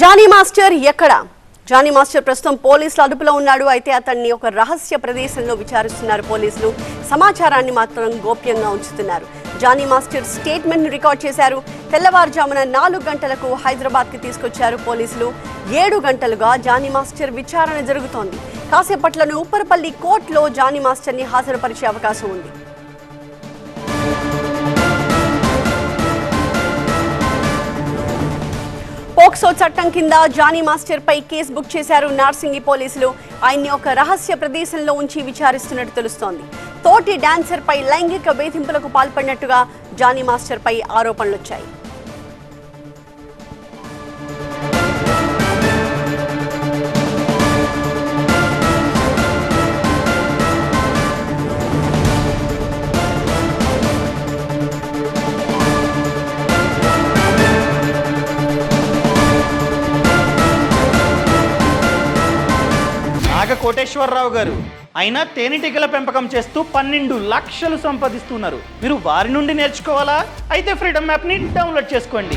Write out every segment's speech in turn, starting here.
Johnny master ఎక్కడ? Jani master ప్రస్తుతం పోలీసుల అదుపులో ఉన్నాడు. అయితే అతన్ని ఒక రహస్య ప్రదేశంలో విచారిస్తున్నారు పోలీసులు. సమాచారాన్ని మాత్రం గోప్యంగా ఉంచుతున్నారు. జానీ మాస్టర్ స్టేట్మెంట్ను రికార్డ్ చేశారు. తెల్లవారుజామున నాలుగు గంటలకు హైదరాబాద్కి తీసుకొచ్చారు పోలీసులు. ఏడు గంటలుగా జానీ మాస్టర్ విచారణ జరుగుతోంది. కాసేపట్లను ఉప్పరపల్లి కోర్టులో జానీ మాస్టర్ని హాజరుపరిచే అవకాశం ఉంది. పోక్సో చట్టం కింద జానీ మాస్టర్ పై కేసు బుక్ చేశారు నార్సింగి పోలీసులు. ఆయన్ని ఒక రహస్య ప్రదేశంలో ఉంచి విచారిస్తున్నట్టు తెలుస్తోంది. తోటి డాన్సర్ పై లైంగిక వేధింపులకు పాల్పడినట్టుగా జానీ మాస్టర్ పై ఆరోపణలు నాగ కోటేశ్వరరావు గారు. అయినా తేనెటీగల పెంపకం చేస్తూ పన్నెండు లక్షలు సంపాదిస్తున్నారు. మీరు వారి నుండి నేర్చుకోవాలా? అయితే ఫ్రీడమ్ యాప్ని డౌన్లోడ్ చేసుకోండి.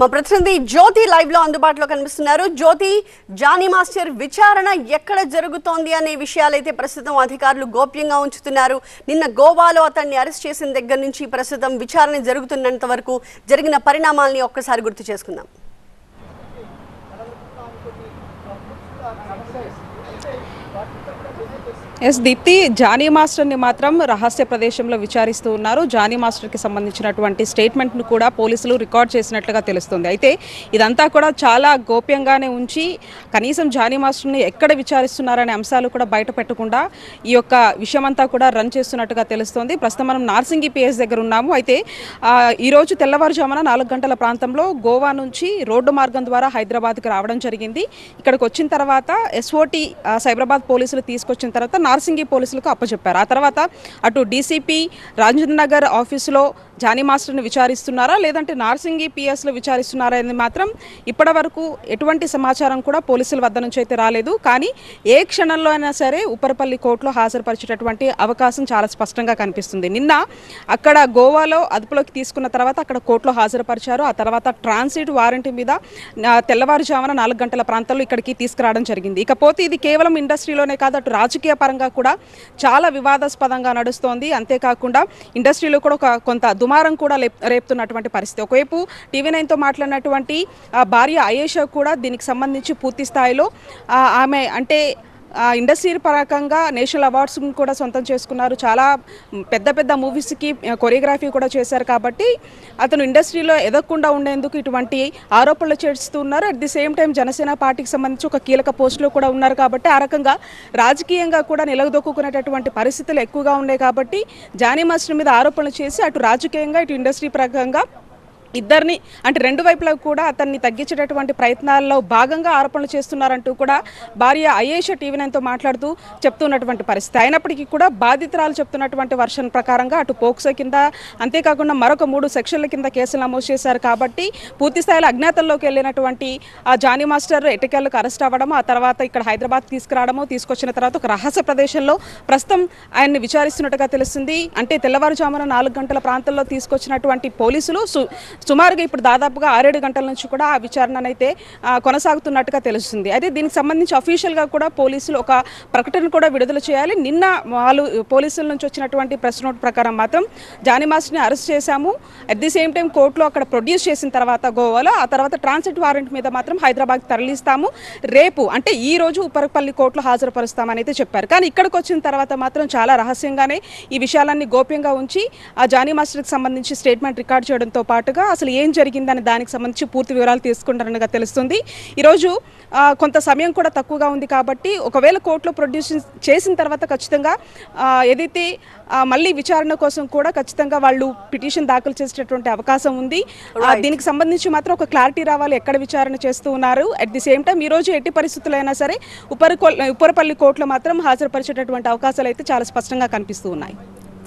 మా ప్రతినిధి జ్యోతి లైవ్లో అందుబాటులో కనిపిస్తున్నారు. జ్యోతి జానీ మాస్టర్ విచారణ ఎక్కడ జరుగుతోంది అనే విషయాలైతే ప్రస్తుతం అధికారులు గోప్యంగా ఉంచుతున్నారు. నిన్న గోవాలో అతన్ని అరెస్ట్ చేసిన దగ్గర నుంచి ప్రస్తుతం విచారణ జరుగుతున్నంత వరకు జరిగిన పరిణామాల్ని ఒక్కసారి గుర్తు చేసుకుందాం. Thank you. S Deepthi Jani మాస్టర్ని మాత్రం రహస్య ప్రదేశంలో విచారిస్తూ ఉన్నారు. జానీ మాస్టర్కి సంబంధించినటువంటి స్టేట్మెంట్ను కూడా పోలీసులు రికార్డ్ చేసినట్లుగా తెలుస్తుంది. అయితే ఇదంతా కూడా చాలా గోప్యంగానే ఉంచి కనీసం జానీ మాస్టర్ని ఎక్కడ విచారిస్తున్నారనే అంశాలు కూడా బయట పెట్టకుండా ఈ యొక్క విషయమంతా కూడా రన్ చేస్తున్నట్టుగా తెలుస్తోంది. ప్రస్తుతం మనం నార్సింగి పిఎస్ దగ్గర ఉన్నాము. అయితే ఈరోజు తెల్లవారుజామున నాలుగు గంటల ప్రాంతంలో గోవా నుంచి రోడ్డు మార్గం ద్వారా హైదరాబాద్కి రావడం జరిగింది. ఇక్కడికి వచ్చిన తర్వాత ఎస్ఓటి సైబరాబాద్ పోలీసులు తీసుకొచ్చిన తర్వాత నార్సింగి పోలీసులకు అప్పచెప్పారు. ఆ తర్వాత అటు డీసీపీ రాజేంద్ర నగర్ ఆఫీసులో జానీ మాస్టర్ని విచారిస్తున్నారా? లేదంటే నార్సింగి పిఎస్లో విచారిస్తున్నారా అనేది మాత్రం ఇప్పటి వరకు ఎటువంటి సమాచారం కూడా పోలీసుల వద్ద నుంచి అయితే రాలేదు. కానీ ఏ క్షణంలో అయినా సరే ఉపరపల్లి కోర్టులో హాజరుపరిచేటటువంటి అవకాశం చాలా స్పష్టంగా కనిపిస్తుంది. నిన్న అక్కడ గోవాలో అదుపులోకి తీసుకున్న తర్వాత అక్కడ కోర్టులో హాజరుపరిచారు. ఆ తర్వాత ట్రాన్సిట్ వారంటీ మీద తెల్లవారుజామున నాలుగు గంటల ప్రాంతంలో ఇక్కడికి తీసుకురావడం జరిగింది. ఇకపోతే ఇది కేవలం ఇండస్ట్రీలోనే కాదు అటు రాజకీయ పరంగా కూడా చాలా వివాదాస్పదంగా నడుస్తోంది. అంతేకాకుండా ఇండస్ట్రీలో కూడా ఒక కొంత దుమారం కూడా రేపుతున్నటువంటి పరిస్థితి. ఒకవైపు టీవీ నైన్తో మాట్లాడినటువంటి భార్య అయేషా కూడా దీనికి సంబంధించి పూర్తి స్థాయిలో ఆమె అంటే ఇండస్ట్రీ పరకంగా నేషనల్ అవార్డ్స్ కూడా సొంతం చేసుకున్నారు. చాలా పెద్ద పెద్ద మూవీస్కి కొరియోగ్రఫీ కూడా చేశారు కాబట్టి అతను ఇండస్ట్రీలో ఎదగకుండా ఉండేందుకు ఇటువంటి ఆరోపణలు చేస్తున్నారు at the same time Janasena పార్టీకి సంబంధించి ఒక కీలక పోస్టులో కూడా ఉన్నారు కాబట్టి ఆ రకంగా రాజకీయంగా కూడా నిలదొక్కునేటటువంటి పరిస్థితులు ఎక్కువగా ఉన్నాయి కాబట్టి జానీ మాస్టర్ మీద ఆరోపణలు చేసి అటు రాజకీయంగా ఇటు ఇండస్ట్రీ పరంగా ఇద్దరిని అంటే రెండు వైపులా కూడా అతన్ని తగ్గించేటటువంటి ప్రయత్నాల్లో భాగంగా ఆరోపణలు చేస్తున్నారంటూ కూడా భార్య అయేష టీవీ నైన్తో మాట్లాడుతూ చెప్తున్నటువంటి పరిస్థితి. అయినప్పటికీ కూడా బాధితురాలు చెప్తున్నటువంటి వర్షన్ ప్రకారంగా అటు పోక్సో కింద అంతేకాకుండా మరొక మూడు సెక్షన్ల కింద కేసులు నమోదు చేశారు కాబట్టి పూర్తి స్థాయిలో అజ్ఞాతంలోకి వెళ్ళినటువంటి ఆ జానీ మాస్టర్ ఎటకేళ్ళకు అరెస్ట్ అవ్వడము ఆ తర్వాత ఇక్కడ హైదరాబాద్ తీసుకురావడము తీసుకొచ్చిన తర్వాత ఒక రహస్య ప్రదేశంలో ప్రస్తుతం ఆయన్ని విచారిస్తున్నట్టుగా తెలుస్తుంది. అంటే తెల్లవారుజామున నాలుగు గంటల ప్రాంతంలో తీసుకొచ్చినటువంటి పోలీసులు సుమారుగా ఇప్పుడు దాదాపుగా ఆరేడు గంటల నుంచి కూడా ఆ విచారణ అయితే కొనసాగుతున్నట్టుగా తెలుస్తుంది. అయితే దీనికి సంబంధించి అఫీషియల్గా కూడా పోలీసులు ఒక ప్రకటన కూడా విడుదల చేయాలి. నిన్న వాళ్ళు పోలీసుల నుంచి వచ్చినటువంటి ప్రెస్ నోట్ ప్రకారం మాత్రం జానిమాస్ని అరెస్ట్ చేశాము. అట్ ది సేమ్ టైం కోర్టులో అక్కడ ప్రొడ్యూస్ చేసిన తర్వాత గోవాలో ఆ తర్వాత ట్రాన్సిట్ వారెంట్ మీద మాత్రం హైదరాబాద్ తరలిస్తాము. రేపు అంటే ఈ రోజు ఉపరపల్లి కోర్టులో హాజరుపరుస్తామని అయితే చెప్పారు. కానీ ఇక్కడికి వచ్చిన తర్వాత మాత్రం చాలా రహస్యంగానే ఈ విషయాలన్నీ గోప్యంగా ఉంచి ఆ జానీ మాస్టర్కి సంబంధించి స్టేట్మెంట్ రికార్డ్ చేయడంతో పాటుగా అసలు ఏం జరిగిందని దానికి సంబంధించి పూర్తి వివరాలు తీసుకుంటారనగా తెలుస్తుంది. ఈరోజు కొంత సమయం కూడా తక్కువగా ఉంది కాబట్టి ఒకవేళ కోర్టులో ప్రొడ్యూస్ చేసిన తర్వాత ఖచ్చితంగా ఏదైతే మళ్ళీ విచారణ కోసం కూడా ఖచ్చితంగా వాళ్ళు పిటిషన్ దాఖలు చేసేటటువంటి అవకాశం ఉంది. దీనికి సంబంధించి మాత్రం ఒక క్లారిటీ రావాలి ఎక్కడ విచారణ చేస్తూ ఉన్నారు. అట్ ది సేమ్ టైం ఈ రోజు ఎట్టి పరిస్థితుల్లో అయినా సరే ఉపర ఉపరపల్లి కోర్టులో మాత్రం హాజరుపరిచేటటువంటి అవకాశాలు అయితే చాలా స్పష్టంగా కనిపిస్తూ ఉన్నాయి.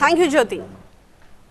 Thank you Jyothi